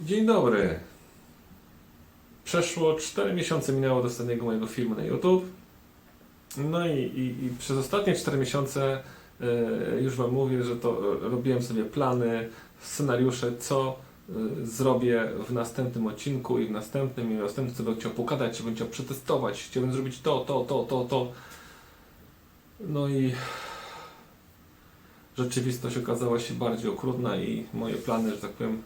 Dzień dobry. Przeszło 4 miesiące minęło od ostatniego mojego filmu na YouTube. No i, i, i przez ostatnie 4 miesiące e, już Wam mówię, że to e, robiłem sobie plany, scenariusze, co e, zrobię w następnym odcinku i w następnym i w następnym, co bym chciał pokazać, co bym chciał przetestować, chciałbym zrobić to, to, to, to, to. No i rzeczywistość okazała się bardziej okrutna i moje plany, że tak powiem,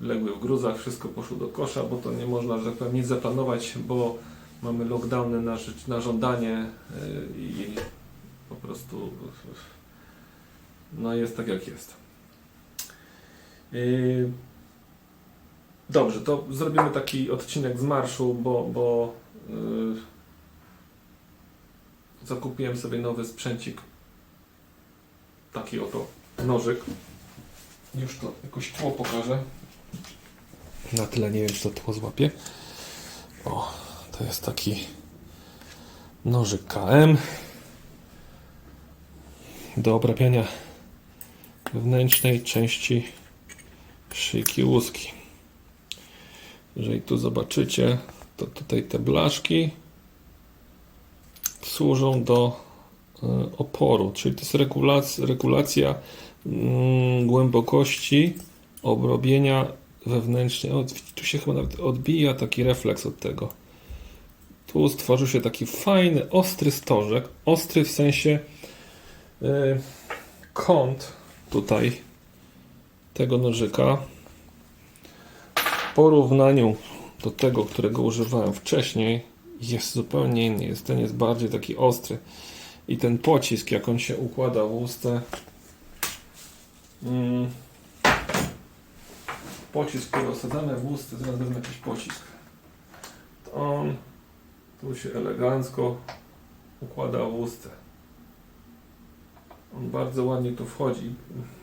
legły w gruzach, wszystko poszło do kosza, bo to nie można, że tak powiem, nic zaplanować, bo mamy lockdowny na, na żądanie yy, i po prostu no jest tak jak jest. Yy, Dobrze, to zrobimy taki odcinek z marszu, bo, bo yy, zakupiłem sobie nowy sprzęcik. Taki oto nożyk. Już to jakoś tło pokażę. Na tyle nie wiem, czy to tło złapie. O, to jest taki nożyk KM do obrabiania wewnętrznej części szyjki łuski. Jeżeli tu zobaczycie, to tutaj te blaszki służą do e, oporu, czyli to jest regulacja, regulacja mm, głębokości obrobienia wewnętrznej. O, tu się chyba nawet odbija taki refleks od tego. Tu stworzył się taki fajny, ostry stożek. Ostry w sensie y, kąt tutaj tego nożyka w porównaniu do tego, którego używałem wcześniej jest zupełnie inny. Jest, ten jest bardziej taki ostry. I ten pocisk, jak on się układa w mm, pocisk, który osadzamy w ustce, zaraz wezmę jakiś pocisk. To on tu się elegancko układa w ustce. On bardzo ładnie tu wchodzi.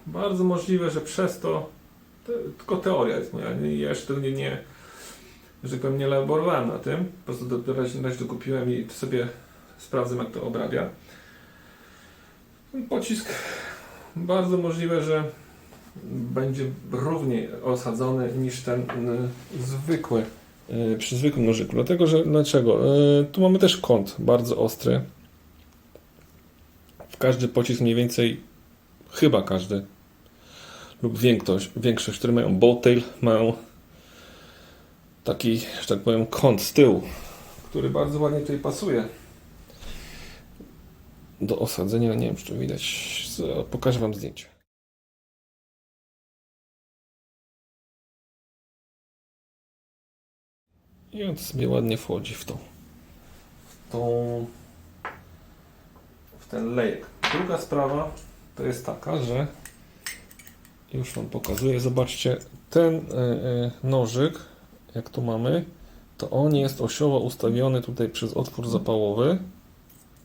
Bardzo możliwe, że przez to, tylko teoria jest moja, nie, jeszcze nie, nie że powiem, nie elaborowałem na tym. Po prostu do, do razie, razie dokupiłem i sobie sprawdzę, jak to obrabia. Ten pocisk bardzo możliwe, że będzie równiej osadzony niż ten y, zwykły, y, przy zwykłym nożyku. Dlatego, że dlaczego? Y, tu mamy też kąt bardzo ostry. Każdy pocisk mniej więcej, chyba każdy, lub większość, większość które mają bowtail, mają taki, że tak powiem, kąt z tyłu, który bardzo ładnie tutaj pasuje do osadzenia. Nie wiem, czy to widać. Pokażę Wam zdjęcie. I on sobie ładnie wchodzi w tą, tą, w ten lejek. Druga sprawa to jest taka, że już Wam pokazuję. Zobaczcie, ten y, y, nożyk, jak tu mamy, to on jest osioło ustawiony tutaj przez otwór zapałowy,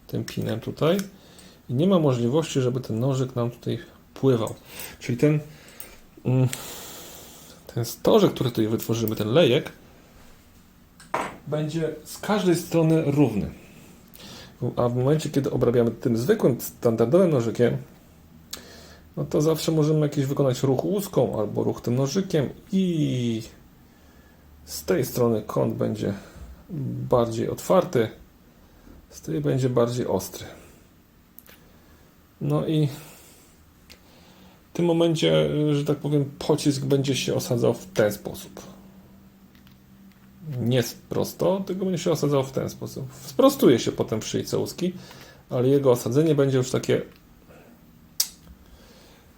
tym pinem tutaj. I nie ma możliwości, żeby ten nożyk nam tutaj pływał. Czyli ten, mm, ten stożek, który tutaj wytworzymy, ten lejek, będzie z każdej strony równy. A w momencie, kiedy obrabiamy tym zwykłym, standardowym nożykiem, no to zawsze możemy jakiś wykonać ruch łuską albo ruch tym nożykiem i z tej strony kąt będzie bardziej otwarty, z tej będzie bardziej ostry. No i w tym momencie, że tak powiem, pocisk będzie się osadzał w ten sposób. Nie prosto, tylko będzie się osadzał w ten sposób. Sprostuje się potem przy szyjce łuski, ale jego osadzenie będzie już takie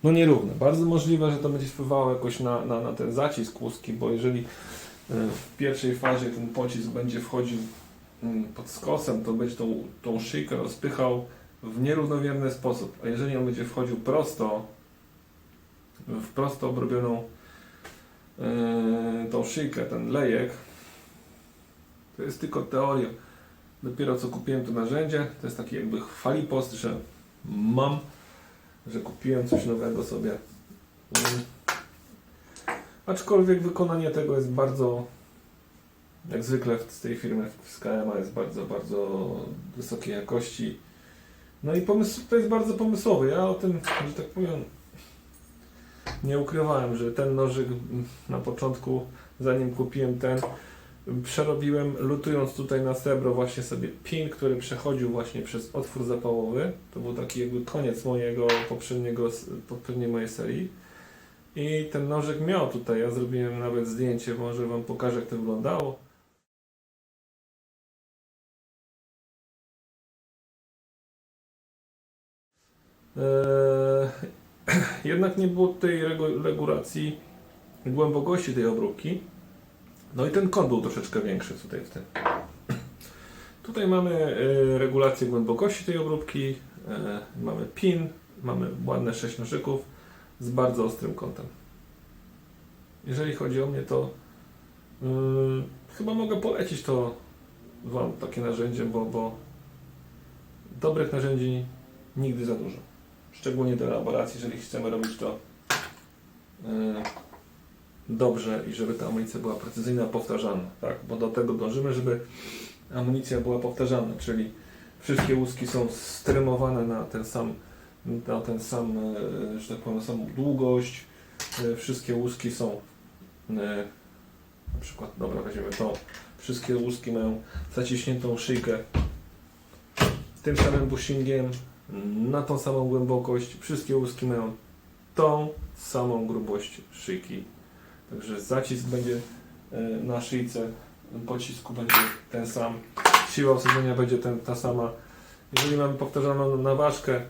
no nierówne. Bardzo możliwe, że to będzie wpływało jakoś na, na, na ten zacisk łuski, bo jeżeli y, w pierwszej fazie ten pocisk będzie wchodził mm, pod skosem, to będzie tą, tą szyjkę rozpychał w nierównomierny sposób. A jeżeli on będzie wchodził prosto, w prosto obrobioną yy, tą szyjkę, ten lejek, to jest tylko teoria. Dopiero co kupiłem to narzędzie, to jest taki jakby chwalipost, że mam, że kupiłem coś nowego sobie. Mm. Aczkolwiek wykonanie tego jest bardzo, jak zwykle z tej firmy z KMA jest bardzo, bardzo wysokiej jakości. No i pomysł to jest bardzo pomysłowy. Ja o tym, że tak powiem, nie ukrywałem, że ten nożyk na początku, zanim kupiłem ten, przerobiłem lutując tutaj na srebro właśnie sobie pin, który przechodził właśnie przez otwór zapałowy. To był taki jakby koniec mojego poprzedniego, poprzedniej mojej serii. I ten nożyk miał tutaj, ja zrobiłem nawet zdjęcie, może Wam pokażę jak to wyglądało. Eee, jednak nie było regu- regulacji głębokości tej obróbki. No i ten kąt był troszeczkę większy tutaj w tym. Tutaj mamy e, regulację głębokości tej obróbki, e, mamy pin, mamy ładne 6 nożyków z bardzo ostrym kątem. Jeżeli chodzi o mnie, to yy, chyba mogę polecić to Wam takie narzędzie, bo, bo dobrych narzędzi nigdy za dużo. Szczególnie do elaboracji, jeżeli chcemy robić to yy, dobrze i żeby ta amunicja była precyzyjna, powtarzalna, tak? Bo do tego dążymy, żeby amunicja była powtarzalna, czyli wszystkie łuski są stremowane na ten sam, na ten sam, e, że tak powiem, samą długość. E, Wszystkie łuski są, e, na przykład, dobra, weźmiemy to, wszystkie łuski mają zaciśniętą szyjkę tym samym bushingiem, na tą samą głębokość. Wszystkie łuski mają tą samą grubość szyjki. Także zacisk będzie e, na szyjce pocisku będzie ten sam. Siła osadzenia będzie ten, ta sama. Jeżeli mamy powtarzaną naważkę,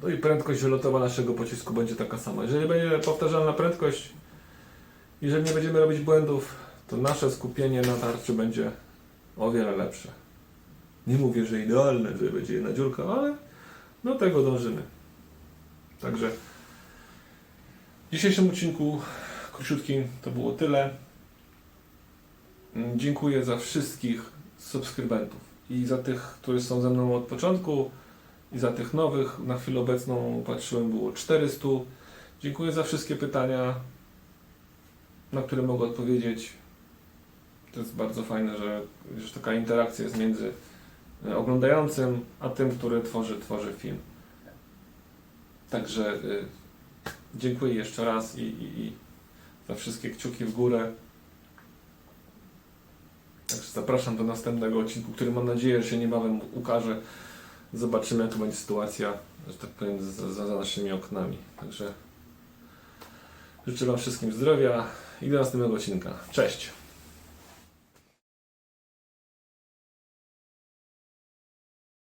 to i prędkość wylotowa naszego pocisku będzie taka sama. Jeżeli będzie powtarzalna prędkość, jeżeli nie będziemy robić błędów, to nasze skupienie na tarczy będzie o wiele lepsze. Nie mówię, że idealne, że będzie jedna dziurka, ale do tego dążymy. Także w dzisiejszym odcinku króciutkim to było tyle. Mm, Dziękuję za wszystkich subskrybentów i za tych, którzy są ze mną od początku i za tych nowych. Na chwilę obecną patrzyłem było 400. Dziękuję za wszystkie pytania, na które mogę odpowiedzieć. To jest bardzo fajne, że, że taka interakcja jest między e, oglądającym, a tym, który tworzy, tworzy film. Także y, dziękuję jeszcze raz i, i, i za wszystkie kciuki w górę. Także zapraszam do następnego odcinku, który mam nadzieję, że się niebawem ukaże. Zobaczymy, jaka będzie sytuacja, że tak powiem, za za naszymi oknami. Także życzę Wam wszystkim zdrowia i do następnego odcinka. Cześć!